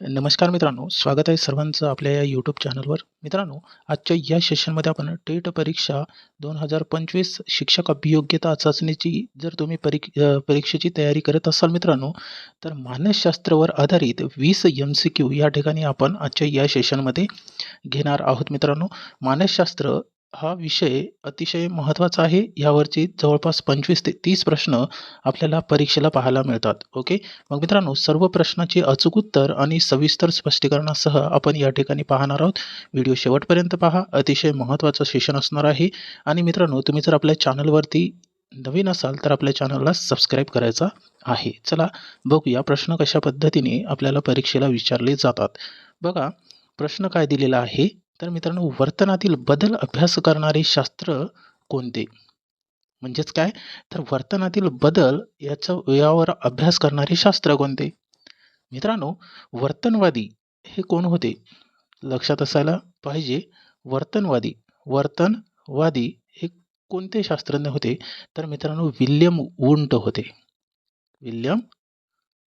नमस्कार मित्रांनो, स्वागत आहे सर्वांचं आपल्या या यूट्यूब चॅनलवर. मित्रांनो, आजच्या या सेशनमध्ये आपण टेट परीक्षा 2025 शिक्षक अभियोग्यता चाचणीची जर तुम्ही परीक परीक्षेची तयारी करत असाल मित्रांनो, तर मानसशास्त्रावर आधारित वीस एम-सी-क्यू या ठिकाणी आपण आजच्या या सेशनमध्ये घेणार आहोत मित्रांनो. मानसशास्त्र हा विषय अतिशय महत्त्वाचा आहे. यावरचे जवळपास 25 ते तीस प्रश्न आपल्याला परीक्षेला पाहायला मिळतात. ओके. मग मित्रांनो, सर्व प्रश्नाची अचूक उत्तर आणि सविस्तर स्पष्टीकरणासह आपण या ठिकाणी पाहणार आहोत. व्हिडिओ शेवटपर्यंत पहा. अतिशय महत्त्वाचं सेशन असणार आहे. आणि मित्रांनो, तुम्ही जर आपल्या चॅनलवरती नवीन असाल तर आपल्या चॅनलला सबस्क्राईब करायचा आहे. चला बघूया प्रश्न कशा पद्धतीने आपल्याला परीक्षेला विचारले जातात. बघा, प्रश्न काय दिलेला आहे, तर मित्रांनो, वर्तनातील बदल अभ्यास करणारे शास्त्र कोणते? म्हणजेच काय, तर वर्तनातील बदल याचं यावर अभ्यास करणारे शास्त्र कोणते? मित्रांनो, वर्तनवादी हे कोण होते? लक्षात असायला पाहिजे. वर्तनवादी वर्तनवादी हे कोणते शास्त्रज्ञ होते? तर मित्रांनो, विल्यम वुंट होते. विल्यम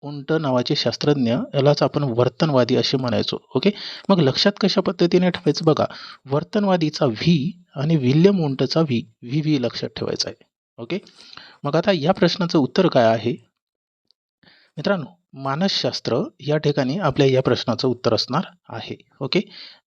उंट नावाचे शास्त्रज्ञ यालाच आपण वर्तनवादी असे म्हणायचो. ओके. मग लक्षात कशा पद्धतीने ठेवायचं बघा, वर्तनवादीचा व्ही आणि विल्यम उंटचा व्ही, व्ही व्ही लक्षात ठेवायचा आहे. ओके. मग आता या प्रश्नाचं उत्तर काय आहे? मित्रांनो, मानसशास्त्र या ठिकाणी आपल्या या प्रश्नाचं उत्तर असणार आहे. ओके.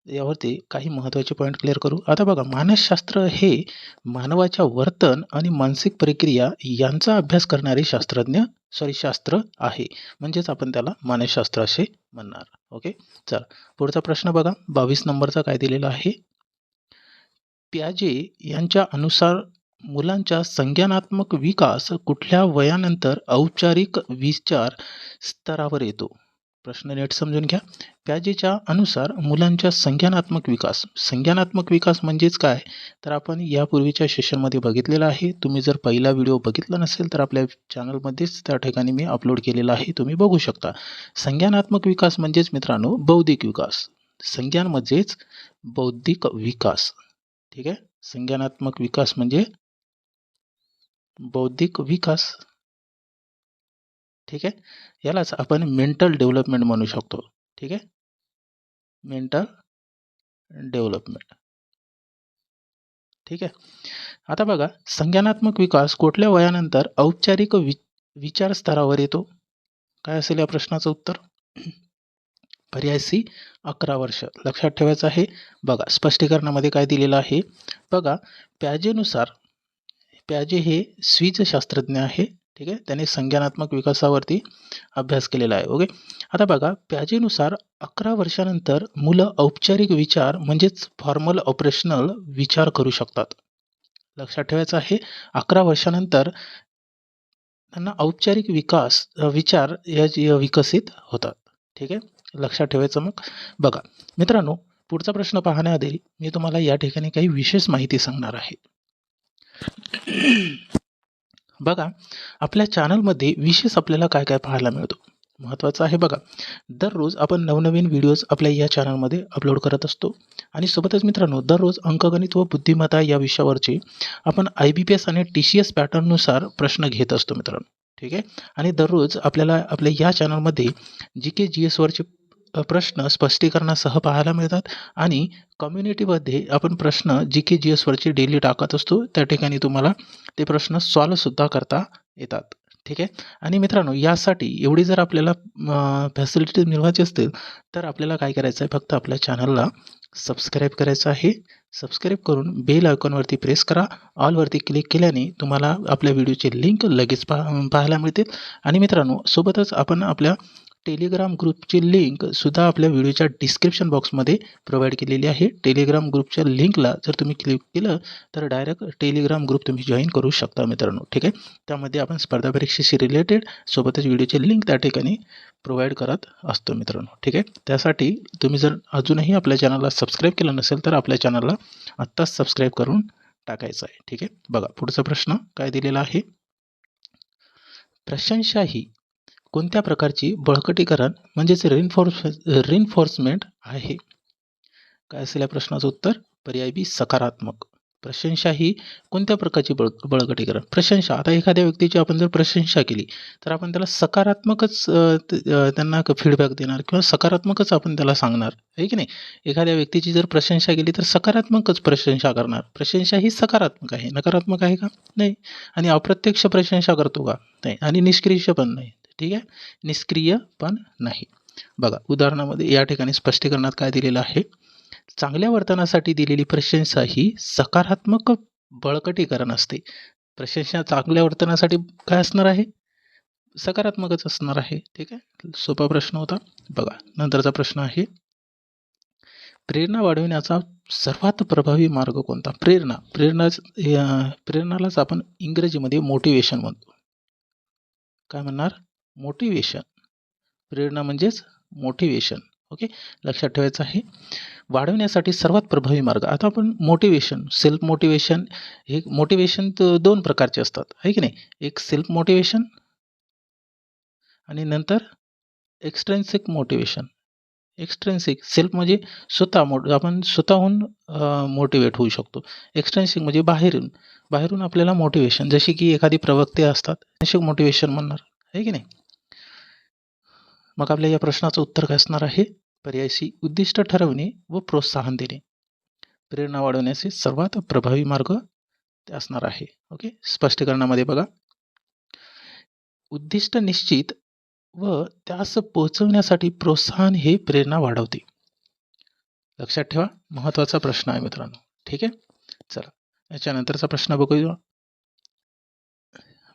यावरती काही महत्त्वाचे पॉईंट क्लिअर करू. आता बघा, मानसशास्त्र हे मानवाच्या वर्तन आणि मानसिक प्रक्रिया यांचा अभ्यास करणारे शास्त्रज्ञ सॉरी शास्त्र आहे. म्हणजेच आपण त्याला मानसशास्त्र असे म्हणणार. ओके. चल पुढचा प्रश्न बघा, 22 नंबरचा काय दिलेला आहे? प्याजे यांच्या अनुसार मुलांचा संज्ञानात्मक विकास कुठल्या वयानंतर औपचारिक विचार स्तरावर येतो? प्रश्न नीट समजून घ्या. प्याजेच्या अनुसार मुलांच्या संज्ञानात्मक विकास, संज्ञानात्मक विकास म्हणजेच काय? तर आपण यापूर्वीच्या सेशनमध्ये बघितलेलं आहे. तुम्ही जर पहिला व्हिडिओ बघितला नसेल तर आपल्या चॅनलमध्येच त्या ठिकाणी मी अपलोड केलेला आहे. तुम्ही बघू शकता. संज्ञानात्मक विकास म्हणजेच मित्रांनो बौद्धिक विकास. संज्ञान म्हणजेच बौद्धिक विकास. ठीक आहे. संज्ञानात्मक विकास म्हणजे बौद्धिक विकास. ठीक आहे. यालाच आपण मेंटल डेव्हलपमेंट म्हणू शकतो. ठीक आहे. Mental development. ठीक आहे. आता बघा, संज्ञानात्मक विकास कुठल्या वयानंतर औपचारिक वि विचार स्तरावर येतो? काय असेल या प्रश्नाचं उत्तर? पर्याय सी 11 वर्ष. लक्षात ठेवायचं आहे. बघा, स्पष्टीकरणामध्ये काय दिलेलं आहे? बघा, प्याजेनुसार प्याजे हे स्विज शास्त्रज्ञ आहे. ठीक आहे. त्याने संज्ञानात्मक विकासावरती अभ्यास केलेला आहे. ओके. आता बघा, प्याजेनुसार 11 वर्षानंतर मुलं औपचारिक विचार म्हणजेच फॉर्मल ऑपरेशनल विचार करू शकतात. लक्षात ठेवायचं आहे. 11 वर्षानंतर त्यांना औपचारिक विकास विचार या विकसित होतात. ठीक आहे. लक्षात ठेवायचं मग. बघा, मित्रांनो, पुढचा प्रश्न पाहण्याआधी मी तुम्हाला या ठिकाणी काही विशेष माहिती सांगणार आहे. बघा, आपल्या चॅनलमध्ये विशेष आपल्याला काय काय पाहायला मिळतो? महत्त्वाचं आहे बघा. दररोज आपण नवनवीन व्हिडिओज आपल्या या चॅनलमध्ये अपलोड करत असतो. आणि सोबतच मित्रांनो, दररोज अंकगणित व बुद्धिमत्ता या विषयावरचे आपण आय-बी-पी-एस आणि टी-सी-एस पॅटर्ननुसार प्रश्न घेत असतो मित्रांनो. ठीक आहे. आणि दररोज आपल्याला आपल्या या चॅनलमध्ये जी-के, जी-एसवरचे प्रश्न स्पष्टीकरणासह पाहायला मिळतात. आणि कम्युनिटीमध्ये आपण प्रश्न जी-के, जी-एसवरचे डेली टाकत असतो. त्या ठिकाणी तुम्हाला ते प्रश्न सॉल्वसुद्धा करता येतात. ठीक आहे. आणि मित्रांनो, यासाठी एवढी जर आपल्याला फॅसिलिटीज मिळवायची असतील तर आपल्याला काय करायचं आहे? फक्त आपल्या चॅनलला सबस्क्राईब करायचं आहे. सबस्क्राईब करून बेल आयकॉनवरती प्रेस करा. ऑलवरती क्लिक केल्याने तुम्हाला आपल्या व्हिडिओचे लिंक लगेच पहा पाहायला मिळतील. आणि मित्रांनो, सोबतच आपण आपल्या टेलिग्राम ग्रुपची लिंक सुद्धा आपल्या व्हिडिओच्या डिस्क्रिप्शन बॉक्समध्ये प्रोव्हाइड केलेली आहे. टेलिग्राम ग्रुपच्या लिंकला जर तुम्ही क्लिक केलं तर डायरेक्ट टेलिग्राम ग्रुप तुम्ही जॉईन करू शकता मित्रांनो. ठीक आहे. त्यामध्ये आपण स्पर्धा परीक्षेशी रिलेटेड सोबतच व्हिडिओची लिंक त्या ठिकाणी प्रोव्हाइड करत असतो मित्रांनो. ठीक आहे. त्यासाठी तुम्ही जर अजूनही आपल्या चॅनलला सबस्क्राईब केलं नसेल तर आपल्या चॅनलला आत्ताच सबस्क्राईब करून टाकायचं आहे. ठीक आहे. बघा, पुढचा प्रश्न काय दिलेला आहे? प्रशंसा ही कोणत्या प्रकारची बळकटीकरण म्हणजेच रिन्फोर्स रिन्फोर्समेंट आहे? काय असेल या प्रश्नाचं उत्तर? पर्याय बी सकारात्मक. प्रशंसा ही कोणत्या प्रकारची बळ बळकटीकरण? प्रशंसा आता एखाद्या व्यक्तीची आपण जर प्रशंसा केली तर आपण त्याला सकारात्मकच त्यांना फीडबॅक देणार किंवा सकारात्मकच आपण त्याला सांगणार आहे की नाही? एखाद्या व्यक्तीची जर प्रशंसा केली तर सकारात्मकच प्रशंसा करणार. प्रशंसा ही सकारात्मक आहे. नकारात्मक आहे का? नाही. आणि अप्रत्यक्ष प्रशंसा करतो का? नाही. आणि निष्क्रिय पण नाही. ठीक आहे? निष्क्रिय पण नाही. बघा उदाहरणामध्ये या ठिकाणी स्पष्टीकरणात काय दिलेलं आहे? चांगल्या वर्तनासाठी दिलेली प्रशंसा ही सकारात्मक बळकटीकरण असते. प्रशंसा चांगल्या वर्तनासाठी काय असणार आहे? सकारात्मकच असणार आहे. ठीक आहे? सोपा प्रश्न होता. बघा नंतरचा प्रश्न आहे. प्रेरणा वाढविण्याचा सर्वात प्रभावी मार्ग कोणता? प्रेरणा. प्रेरणा प्रेरणालाच आपण इंग्रजीमध्ये मोटिवेशन म्हणतो. काय म्हणणार? मोटिवेशन प्रेरणा म्हणजेच मोटिवेशन ओके लक्षात ठेवायचं आहे. वाढवण्यासाठी सर्वात प्रभावी मार्ग. आता आपण मोटिवेशन सेल्फ मोटिवेशन हे मोटिवेशन तर दोन प्रकारचे असतात. आहे की नाही? एक सेल्फ मोटिवेशन आणि नंतर एक्सट्रेन्सिक मोटिवेशन एक्सट्रेन्सिक सेल्फ म्हणजे स्वतः मोट आपण स्वतःहून मोटिवेट होऊ शकतो. एक्सट्रेन्सिक म्हणजे बाहेरून. बाहेरून आपल्याला मोटिवेशन जशी की एखादी प्रवक्ते असतात मोटिवेशन म्हणणार. आहे की नाही? मग आपल्या या प्रश्नाचं उत्तर काय असणार आहे? पर्याय सी उद्दिष्ट ठरवणे व प्रोत्साहन देणे. प्रेरणा वाढवण्याचे सर्वात प्रभावी मार्ग ते असणार आहे. ओके? स्पष्टीकरणामध्ये बघा. उद्दिष्ट निश्चित व त्यास पोहोचवण्यासाठी प्रोत्साहन हे प्रेरणा वाढवते. लक्षात ठेवा महत्त्वाचा प्रश्न आहे मित्रांनो. ठीक आहे? चला. याच्यानंतरचा प्रश्न बघूया.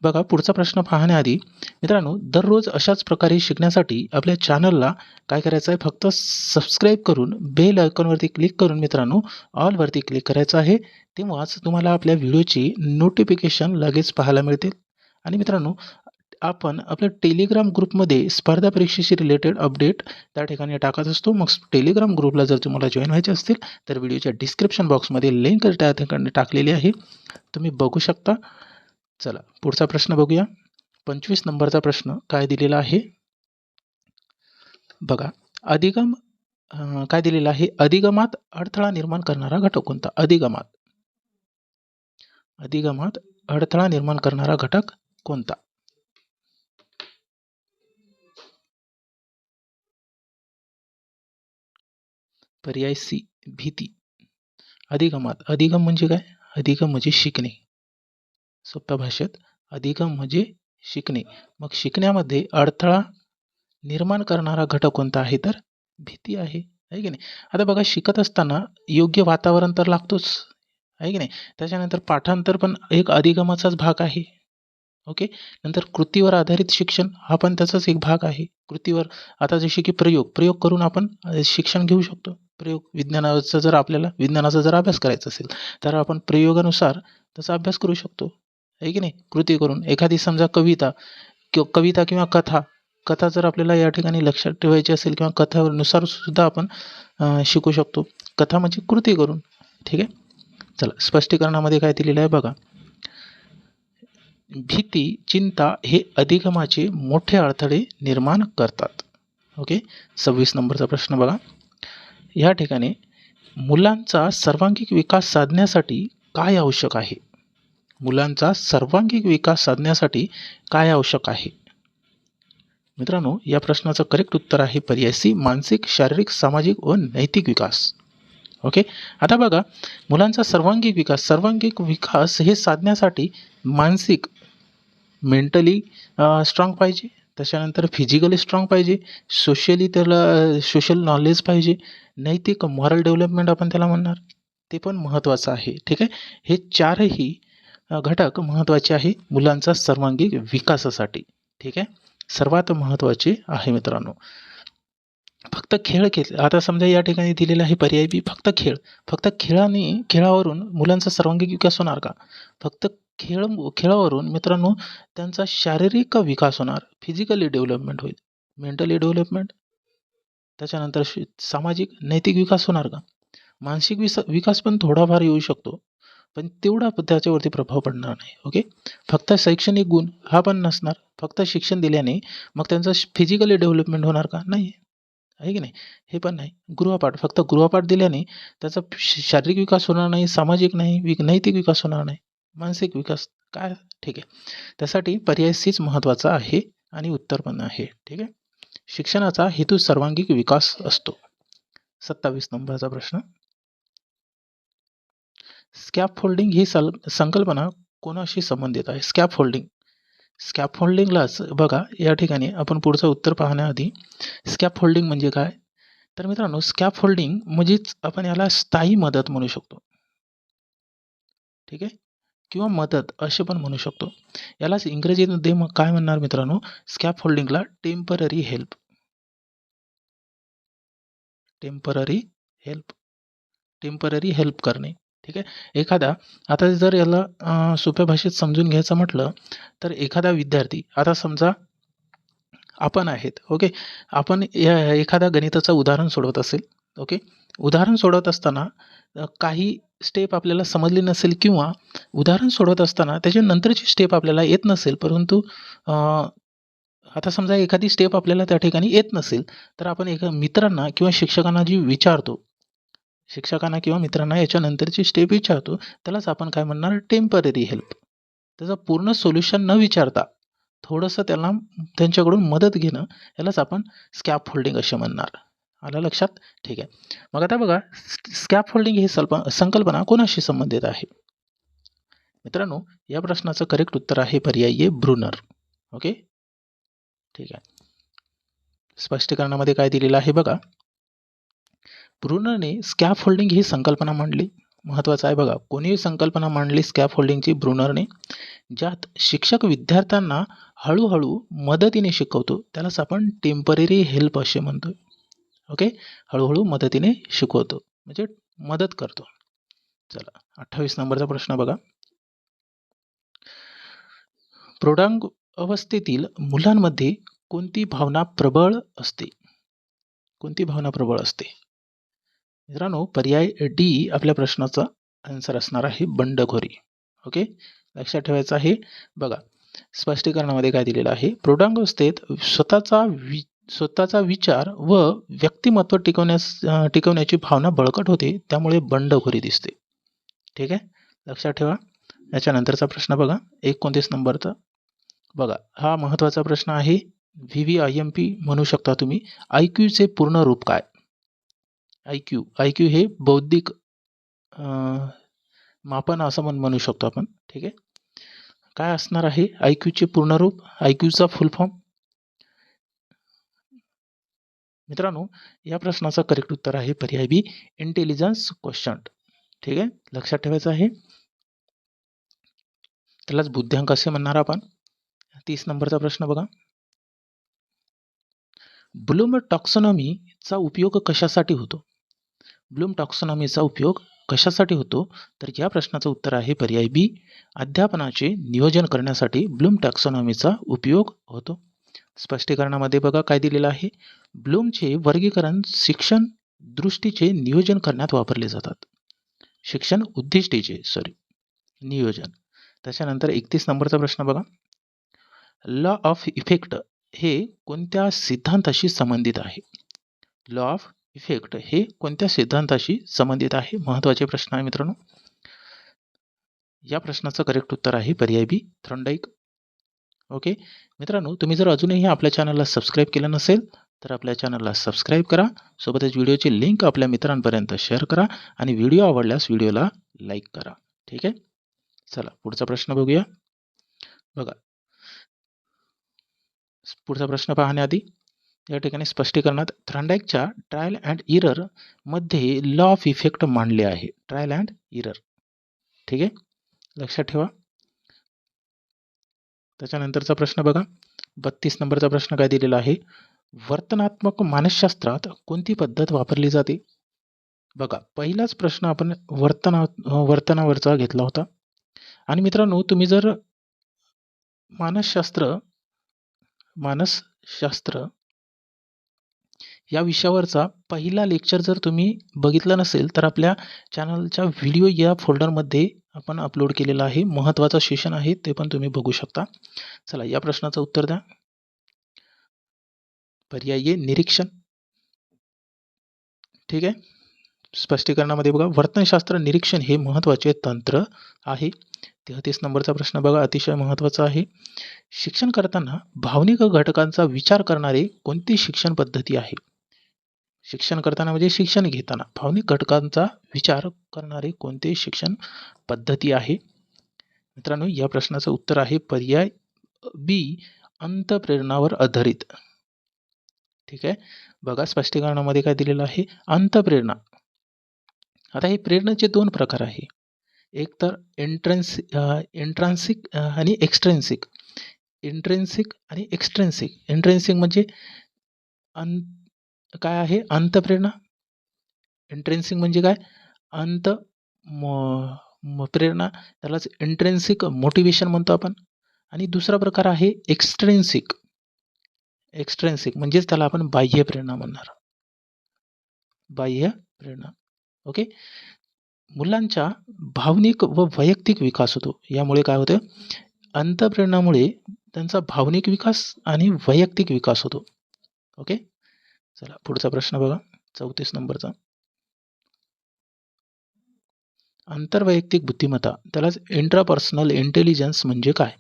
बघा पुढचा प्रश्न पाहण्याआधी मित्रांनो दररोज अशाच प्रकारे शिकण्यासाठी आपल्या चॅनलला काय करायचं आहे फक्त सबस्क्राईब करून बेल आयकॉनवरती क्लिक करून मित्रांनो ऑलवरती क्लिक करायचं आहे. तेव्हाच तुम्हाला आपल्या व्हिडिओची नोटिफिकेशन लगेच पाहायला मिळतील. आणि मित्रांनो आपण आपल्या टेलिग्राम ग्रुपमध्ये स्पर्धा परीक्षेशी रिलेटेड अपडेट त्या ठिकाणी टाकत असतो. मग टेलिग्राम ग्रुपला जर तुम्हाला जॉईन व्हायचे असतील तर व्हिडिओच्या डिस्क्रिप्शन बॉक्समध्ये लिंक त्या ठिकाणी टाकलेली आहे. तुम्ही बघू शकता. चला पुढचा प्रश्न बघूया. पंचवीस नंबरचा प्रश्न काय दिलेला आहे? बघा अधिगम काय दिलेला आहे? अधिगमात अडथळा निर्माण करणारा घटक कोणता? अधिगमात. अधिगमात अडथळा निर्माण करणारा घटक कोणता? पर्याय सी भीती. अधिगमात अधिगम म्हणजे काय? अधिगम म्हणजे शिकणे. सोप्या भाषेत अधिगम म्हणजे शिकणे. मग शिकण्यामध्ये अडथळा निर्माण करणारा घटक कोणता आहे? तर भीती आहे. आहे की नाही? आता बघा शिकत असताना योग्य वातावरण तर लागतोच. आहे की नाही? त्याच्यानंतर पाठांतर पण एक अधिगमाचाच भाग आहे. ओके? नंतर कृतीवर आधारित शिक्षण हा पण त्याचाच एक भाग आहे. कृतीवर आता जसे की प्रयोग प्रयोग करून आपण शिक्षण घेऊ शकतो. प्रयोग विज्ञानाचा जर आपल्याला विज्ञानाचा जर अभ्यास करायचा असेल तर आपण प्रयोगानुसार त्याचा अभ्यास करू शकतो. आहे की नाही? कृती करून. एखादी समजा कविता किंवा कविता किंवा कथा कथा जर आपल्याला या ठिकाणी लक्षात ठेवायची असेल किंवा कथानुसार सुद्धा आपण शिकू शकतो. कथा म्हणजे कृती करून. ठीक आहे? चला स्पष्टीकरणामध्ये काय दिलेलं आहे बघा. भीती चिंता हे अधिगमाचे मोठे अडथळे निर्माण करतात. ओके? सव्वीस नंबरचा प्रश्न बघा. या ठिकाणी मुलांचा सर्वांगीण विकास साधण्यासाठी काय आवश्यक आहे? मुलांचा सर्वांगीण विकास साधण्यासाठी काय आवश्यक आहे? मित्रांनो या प्रश्नाचं करेक्ट उत्तर आहे पर्याय सी मानसिक शारीरिक सामाजिक व नैतिक विकास. ओके? आता बघा मुलांचा सर्वांगीण विकास सर्वांगीण विकास हे साधण्यासाठी मानसिक मेंटली स्ट्रॉंग पाहिजे. त्याच्यानंतर फिजिकली स्ट्रॉंग पाहिजे. सोशली त्याला सोशल नॉलेज पाहिजे. नैतिक मॉरल डेव्हलपमेंट आपण त्याला म्हणणार. ते पण महत्त्वाचं आहे. ठीक आहे? हे चारही घटक महत्त्वाचे आहे मुलांचा सर्वांगीण विकासासाठी. ठीक आहे? सर्वात महत्त्वाचे आहे मित्रांनो. फक्त खेळ खेळ आता समजा या ठिकाणी दिलेला आहे पर्याय बी फक्त खेळ. फक्त खेळाने खेळावरून मुलांचा सर्वांगीण विकास होणार का? फक्त खेळ खेळावरून मित्रांनो त्यांचा शारीरिक विकास होणार फिजिकली डेव्हलपमेंट होईल. Mentally development. त्याच्यानंतर सामाजिक नैतिक विकास होणार का? मानसिक विस विकास पण थोडाफार येऊ शकतो. पण तेवढा त्याच्यावरती प्रभाव पडणार नाही ओके फक्त शैक्षणिक गुण हा पण नसणार. फक्त शिक्षण दिल्याने मग त्यांचं फिजिकली डेव्हलपमेंट होणार का? नाही आहे की नाही? हे पण नाही. गृहपाठ फक्त गृहपाठ दिल्याने त्याचा श शारीरिक विकास होणार नाही सामाजिक नाही विक नैतिक विकास होणार नाही मानसिक विकास काय? ठीक आहे. त्यासाठी पर्याय सीच महत्त्वाचा आहे आणि उत्तर पण आहे ठीक आहे? शिक्षणाचा हेतू सर्वांगीण विकास असतो. सत्तावीस नंबरचा प्रश्न. स्कॅप होल्डिंग ही सल संकल्पना कोणाशी संबंधित आहे? स्कॅप होल्डिंग स्कॅप होल्डिंगलाच बघा या ठिकाणी आपण पुढचं उत्तर पाहण्याआधी स्कॅप होल्डिंग म्हणजे काय? तर मित्रांनो स्कॅप होल्डिंग म्हणजेच आपण याला स्थायी मदत म्हणू शकतो. ठीक आहे? किंवा मदत असे पण म्हणू शकतो. यालाच इंग्रजीमध्ये मग काय म्हणणार मित्रांनो? स्कॅप होल्डिंगला temporary help. Temporary help. Temporary help करणे. ठीक आहे? एखादा आता जर याला सोप्या भाषेत समजून घ्यायचं म्हटलं तर एखादा विद्यार्थी आता समजा आपण आहेत ओके? आपण या एखादा गणिताचं उदाहरण सोडवत असेल ओके? उदाहरण सोडवत असताना काही स्टेप आपल्याला समजली नसेल किंवा उदाहरण सोडवत असताना त्याच्यानंतरची स्टेप आपल्याला येत नसेल परंतु आता समजा एखादी स्टेप आपल्याला त्या ठिकाणी येत नसेल तर आपण एका मित्रांना किंवा शिक्षकांना जी विचारतो शिक्षकांना किंवा मित्रांना याच्यानंतरची स्टेप विचारतो त्यालाच आपण काय म्हणणार? टेंपररी हेल्प त्याचं पूर्ण सोल्युशन न विचारता थोडंसं त्याला त्यांच्याकडून मदत घेणं यालाच आपण स्कॅप होल्डिंग असे म्हणणार. आलं लक्षात? ठीक आहे. मग आता बघा स्कॅप होल्डिंग ही सल्प संकल्पना कोणाशी संबंधित आहे? मित्रांनो या प्रश्नाचं करेक्ट उत्तर आहे पर्यायी ब्रुनर ओके ठीक आहे. स्पष्टीकरणामध्ये काय दिलेलं आहे बघा. ब्रुनरने स्कॅप होल्डिंग ही संकल्पना मांडली. महत्त्वाचं आहे बघा कोणीही संकल्पना मांडली स्कॅप होल्डिंगची ब्रुनरने ज्यात शिक्षक विद्यार्थ्यांना हळूहळू मदतीने शिकवतो. त्यालाच आपण टेंपररी हेल्प असे म्हणतो. ओके हळूहळू मदतीने शिकवतो. म्हणजे मदत करतो. चला अठ्ठावीस नंबरचा प्रश्न बघा. प्रौढांग अवस्थेतील मुलांमध्ये कोणती भावना प्रबळ असते? कोणती भावना प्रबळ असते? मित्रांनो पर्याय डी आपल्या प्रश्नाचा आन्सर असणार आहे बंडखोरी. ओके लक्षात ठेवायचं आहे. बघा स्पष्टीकरणामध्ये काय दिलेलं आहे? प्रौढांगावस्थेत स्वतःचा वि स्वतःचा विचार व व्यक्तिमत्व टिकवण्यास टिकवण्याची भावना बळकट होते त्यामुळे बंडखोरी दिसते. ठीक आहे? लक्षात ठेवा. याच्यानंतरचा प्रश्न बघा. एकोणतीस नंबरचा. बघा हा महत्त्वाचा प्रश्न आहे. V V I M P म्हणू शकता तुम्ही. आय क्यूचे पूर्ण रूप काय? आय क्यू आय क्यू हे बौद्धिक मापन असं म्हण म्हणू शकतो आपण. ठीक आहे? काय असणार आहे? आय क्यूचे पूर्ण रूप? आय क्यूचा फुल फॉर्म? मित्रांनो या प्रश्नाचं करेक्ट उत्तर आहे पर्याय बी इंटेलिजन्स क्वेश्चन ठीक आहे? लक्षात ठेवायचं आहे. त्यालाच बुद्ध्यांक असे म्हणणार आपण. तीस नंबरचा प्रश्न बघा. ब्लूम टॉक्सॉनॉमीचा उपयोग कशासाठी होतो? ब्लूम टॉक्सॉनॉमीचा उपयोग कशासाठी होतो? तर या प्रश्नाचं उत्तर आहे पर्याय बी. अध्यापनाचे नियोजन करण्यासाठी ब्लूम टॅक्सॉनॉमीचा उपयोग होतो. स्पष्टीकरणामध्ये बघा काय दिलेलं आहे. ब्लूमचे वर्गीकरण शिक्षण दृष्टीचे नियोजन करण्यात वापरले जातात. शिक्षण उद्दिष्टीचे सॉरी नियोजन. त्याच्यानंतर एकतीस नंबरचा प्रश्न बघा. लॉ ऑफ इफेक्ट हे कोणत्या सिद्धांताशी संबंधित आहे? लॉ ऑफ इफेक्ट हे कोणत्या सिद्धांताशी संबंधित आहे? महत्त्वाचे प्रश्न आहे मित्रांनो. या प्रश्नाचं करेक्ट उत्तर आहे पर्याय बी थ्रॉन्डाईक ओके? मित्रांनो तुम्ही जर अजूनही आपल्या चॅनलला सबस्क्राईब केलं नसेल तर आपल्या चॅनलला सबस्क्राईब करा. सोबतच व्हिडिओची लिंक आपल्या मित्रांपर्यंत शेअर करा आणि व्हिडिओ आवडल्यास व्हिडिओला लाईक करा. ठीक आहे? चला पुढचा प्रश्न बघूया. बघा. पुढचा प्रश्न पाहण्याआधी या ठिकाणी स्पष्टीकरणात थ्रँडाईकच्या ट्रायल अँड इररमध्ये लॉ ऑफ इफेक्ट मांडले आहे. ट्रायल अँड इरर ठीक आहे? लक्षात ठेवा. त्याच्यानंतरचा प्रश्न बघा. बत्तीस नंबरचा प्रश्न काय दिलेला आहे? वर्तनात्मक मानसशास्त्रात कोणती पद्धत वापरली जाते? बघा पहिलाच प्रश्न आपण वर्तना वर्तनावरचा घेतला होता. आणि मित्रांनो तुम्ही जर मानसशास्त्र मानसशास्त्र या विषयावरचा पहिला लेक्चर जर तुम्ही बघितलं नसेल तर आपल्या चॅनलच्या व्हिडिओ या फोल्डरमध्ये आपण अपलोड केलेला आहे. महत्त्वाचं सेशन आहे ते पण तुम्ही बघू शकता. चला या प्रश्नाचं उत्तर द्या. पर्याय निरीक्षण. ठीक आहे? स्पष्टीकरणामध्ये बघा वर्तनशास्त्र निरीक्षण हे महत्त्वाचे तंत्र आहे. तेहतीस नंबरचा प्रश्न बघा अतिशय महत्त्वाचा आहे. शिक्षण करताना भावनिक घटकांचा विचार करणारी कोणती शिक्षण पद्धती आहे? शिक्षण करताना म्हणजे शिक्षण घेताना. भावनिक घटकांचा विचार करणारी कोणती शिक्षण पद्धती आहे? मित्रांनो या प्रश्नाचं उत्तर आहे पर्याय बी अंतप्रेरणावर आधारित. ठीक आहे? बघा स्पष्टीकरणामध्ये काय दिलेलं आहे? अंतप्रेरणा. आता हे प्रेरणेचे दोन प्रकार आहे. एक तर एंट्रन्स एंट्रान्सिक आणि एक्स्ट्रेन्सिक इंट्रेन्सिक आणि एक्स्ट्रेन्सिक इंट्रेन्सिक म्हणजे अं काय आहे? अंतप्रेरणा. इंट्रेन्सिक म्हणजे काय? अंत म प्रेरणा. त्यालाच इंट्रेन्सिक मोटिवेशन म्हणतो आपण. आणि दुसरा प्रकार आहे एक्स्ट्रेन्सिक एक्स्ट्रेन्सिक म्हणजेच त्याला आपण बाह्य प्रेरणा म्हणणार. बाह्य प्रेरणा. ओके मुलांच्या भावनिक व वैयक्तिक विकास होतो. यामुळे काय होतं? अंतप्रेरणामुळे त्यांचा भावनिक विकास आणि वैयक्तिक विकास होतो. ओके चला पुढचा प्रश्न बघा. चौतीस नंबरचा. आंतरवैयक्तिक बुद्धिमत्ता त्यालाच इंट्रापर्सनल इंटेलिजन्स म्हणजे काय?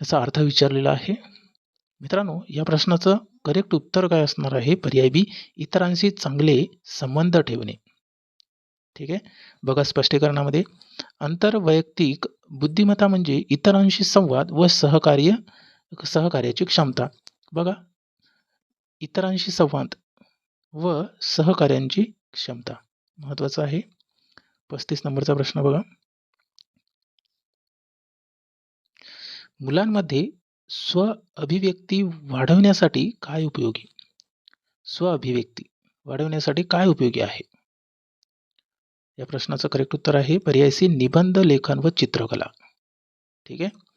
याचा अर्थ विचारलेला आहे. मित्रांनो या प्रश्नाचं करेक्ट उत्तर काय असणार आहे? पर्याय बी इतरांशी चांगले संबंध ठेवणे. ठीक आहे? बघा स्पष्टीकरणामध्ये. आंतरवैयक्तिक बुद्धिमत्ता म्हणजे इतरांशी संवाद व सहकार्य सहकार्याची क्षमता. बघा इतरांशी संवाद व सहकार्यांची क्षमता. महत्त्वाचं आहे. पस्तीस नंबरचा प्रश्न बघा. मुलांमध्ये स्व अभिव्यक्ती वाढवण्यासाठी काय उपयोगी? स्व अभिव्यक्ती वाढवण्यासाठी काय उपयोगी आहे? या प्रश्नाचं करेक्ट उत्तर आहे. पर्याय सी निबंध लेखन व चित्रकला. ठीक आहे?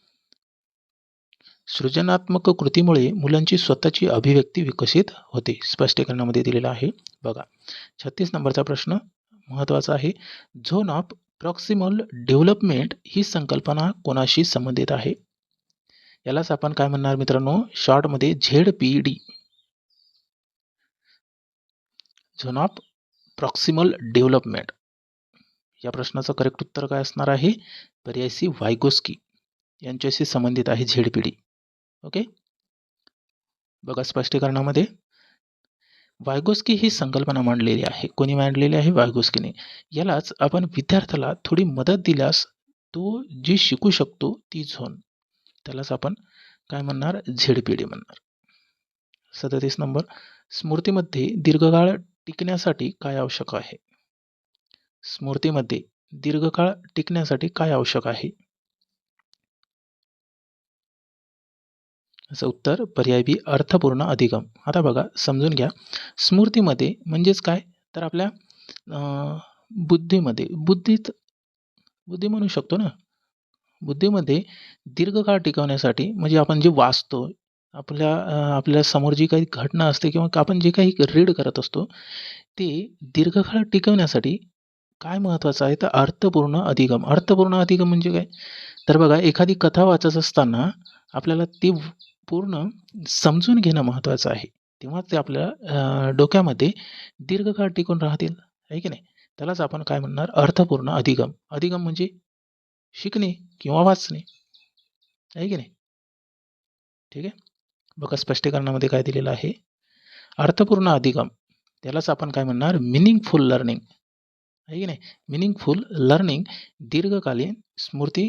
सृजनात्मक कृतीमुळे मुलांची स्वतःची अभिव्यक्ती विकसित होते. स्पष्टीकरणामध्ये दिलेलं आहे. बघा. छत्तीस नंबरचा प्रश्न महत्त्वाचा आहे. झोन ऑफ प्रॉक्सिमल डेव्हलपमेंट ही संकल्पना कोणाशी संबंधित आहे? यालाच आपण काय म्हणणार मित्रांनो? शॉर्टमध्ये Z P D zone of proximal development. या प्रश्नाचं करेक्ट उत्तर काय असणार आहे? पर्यायसी वायगोस्की यांच्याशी संबंधित आहे झेड पी डी ओके? बघा स्पष्टीकरणामध्ये. वायगोस्की ही संकल्पना मांडलेली आहे. कोणी मांडलेली आहे? वायगोस्कीने. यालाच आपण विद्यार्थ्याला थोडी मदत दिल्यास तो जी शिकू शकतो ती झोन. त्यालाच आपण काय म्हणणार? झेड म्हणणार. सदतीस नंबर. स्मृतीमध्ये दीर्घकाळ टिकण्यासाठी काय आवश्यक आहे? स्मृतीमध्ये दीर्घकाळ टिकण्यासाठी काय आवश्यक आहे? याचं उत्तर पर्याय बी अर्थपूर्ण अधिगम. आता बघा समजून घ्या. स्मृतीमध्ये म्हणजेच काय? तर आपल्या बुद्धीमध्ये बुद्धीत बुद्धी म्हणू शकतो ना? बुद्धीमध्ये दीर्घकाळ टिकवण्यासाठी म्हणजे आपण जे वाचतो आपल्या आपल्यासमोर जी काही घटना असते किंवा आपण जे काही रीड करत असतो ते दीर्घकाळ टिकवण्यासाठी काय महत्त्वाचं आहे? तर अर्थपूर्ण अधिगम. अर्थपूर्ण अधिगम म्हणजे काय? तर बघा एखादी कथा वाचत असताना आपल्याला ती पूर्ण समजून घेणं महत्त्वाचं आहे. तेव्हा ते आपल्या डोक्यामध्ये दीर्घकाळ टिकून राहतील आहे की नाही? त्यालाच आपण काय म्हणणार? अर्थपूर्ण अधिगम. अधिगम म्हणजे शिकणे किंवा वाचणे आहे की नाही? ठीक आहे? बघा स्पष्टीकरणामध्ये काय दिलेलं आहे? अर्थपूर्ण अधिगम. त्यालाच आपण काय म्हणणार? मिनिंगफुल लर्निंग आहे की नाही? मिनिंगफुल लर्निंग दीर्घकालीन स्मृती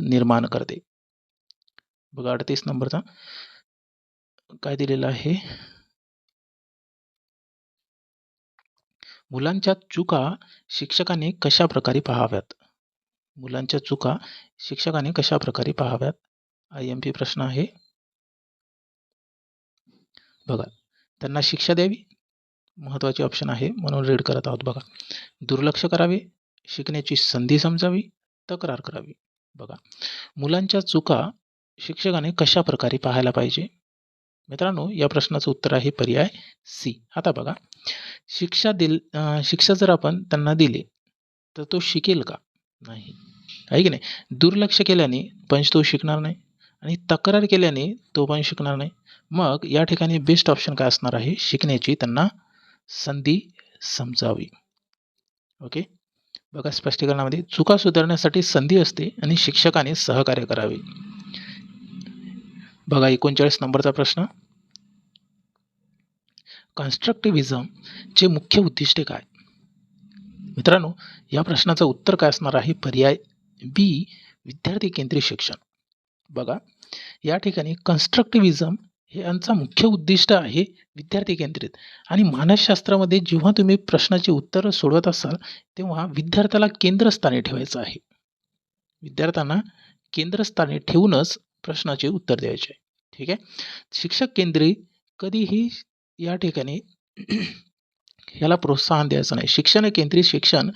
निर्माण करते. बघा अडतीस नंबरचा. काय दिलेलं आहे? मुलांच्या चुका शिक्षकाने कशा प्रकारे पाहाव्यात? मुलांच्या चुका शिक्षकाने कशा प्रकारे पाहाव्यात? आय एम पी प्रश्न आहे. बघा त्यांना शिक्षा द्यावी महत्त्वाची ऑप्शन आहे म्हणून रीड करत आहोत बघा. दुर्लक्ष करावे शिकण्याची संधी समजावी तक्रार करावी. बघा मुलांच्या चुका शिक्षकाने कशा प्रकारे पाहायला पाहिजे? मित्रांनो या प्रश्नाचं उत्तर आहे पर्याय सी. आता बघा. शिक्षा दिल शिक्षा जर आपण त्यांना दिली तर तो शिकेल का? नाही. आहे की नाही? दुर्लक्ष केल्याने पंच तो शिकणार नाही आणि तक्रार केल्याने तो पण शिकणार नाही. मग या ठिकाणी बेस्ट ऑप्शन काय असणार आहे? शिकण्याची त्यांना संधी समजावी. ओके? बघा स्पष्टीकरणामध्ये चुका सुधारण्यासाठी संधी असते आणि शिक्षकाने सहकार्य करावे. बघा एकोणचाळीस नंबरचा प्रश्न. कन्स्ट्रक्टिव्हिजमचे मुख्य उद्दिष्टे काय? मित्रांनो या प्रश्नाचं उत्तर काय असणार आहे? पर्याय बी विद्यार्थी केंद्रित शिक्षण. बघा या ठिकाणी कन्स्ट्रक्टिव्हिजम हे यांचा मुख्य उद्दिष्ट आहे विद्यार्थी केंद्रित. आणि मानसशास्त्रामध्ये जेव्हा तुम्ही प्रश्नाचे उत्तर सोडवत असाल तेव्हा विद्यार्थ्याला केंद्रस्थानी ठेवायचं आहे. विद्यार्थ्यांना केंद्रस्थानी ठेवूनच प्रश्नाचे उत्तर द्यायचे. आहे ठीक आहे? शिक्षक केंद्री कधीही या ठिकाणी याला प्रोत्साहन द्यायचं नाही. शिक्षण केंद्रित शिक्षण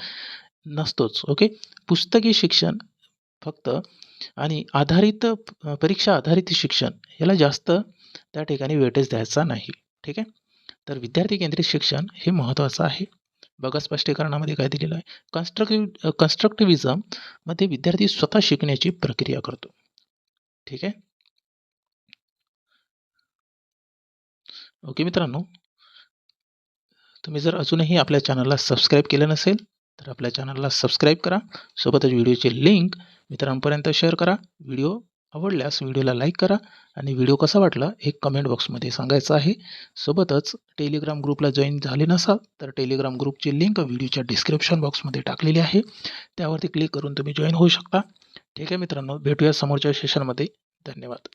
नसतोच. ओके? पुस्तकी शिक्षण फक्त आणि आधारित परीक्षा आधारित शिक्षण याला जास्त त्या ठिकाणी वेटेज द्यायचा नाही. ठीक आहे? तर विद्यार्थी केंद्रित शिक्षण हे महत्त्वाचं आहे. बघा स्पष्टीकरणामध्ये काय दिलेलं आहे? कन्स्ट्रक्टिव्ह कन्स्ट्रक्टिव्हिजममध्ये विद्यार्थी स्वतः शिकण्याची प्रक्रिया करतो. ठीक आहे. ओके मित्रांनो. तुम्ही जर अजूनही आपल्या चॅनलला सबस्क्राईब केलं नसेल तर आपल्या चॅनलला सबस्क्राईब करा. सोबतच व्हिडिओची लिंक मित्रांपर्यंत शेअर करा. व्हिडिओ आवडल्यास व्हिडिओला लाईक करा आणि व्हिडिओ कसा वाटला हे कमेंट बॉक्समध्ये सांगायचं आहे. सोबतच टेलिग्राम ग्रुपला जॉईन झाले नसाल तर टेलिग्राम ग्रुपची लिंक व्हिडिओच्या डिस्क्रिप्शन बॉक्समध्ये टाकलेली आहे. त्यावरती क्लिक करून तुम्ही जॉईन होऊ शकता. ठीक आहे मित्रांनो भेटूया समोरच्या सेशनमध्ये धन्यवाद.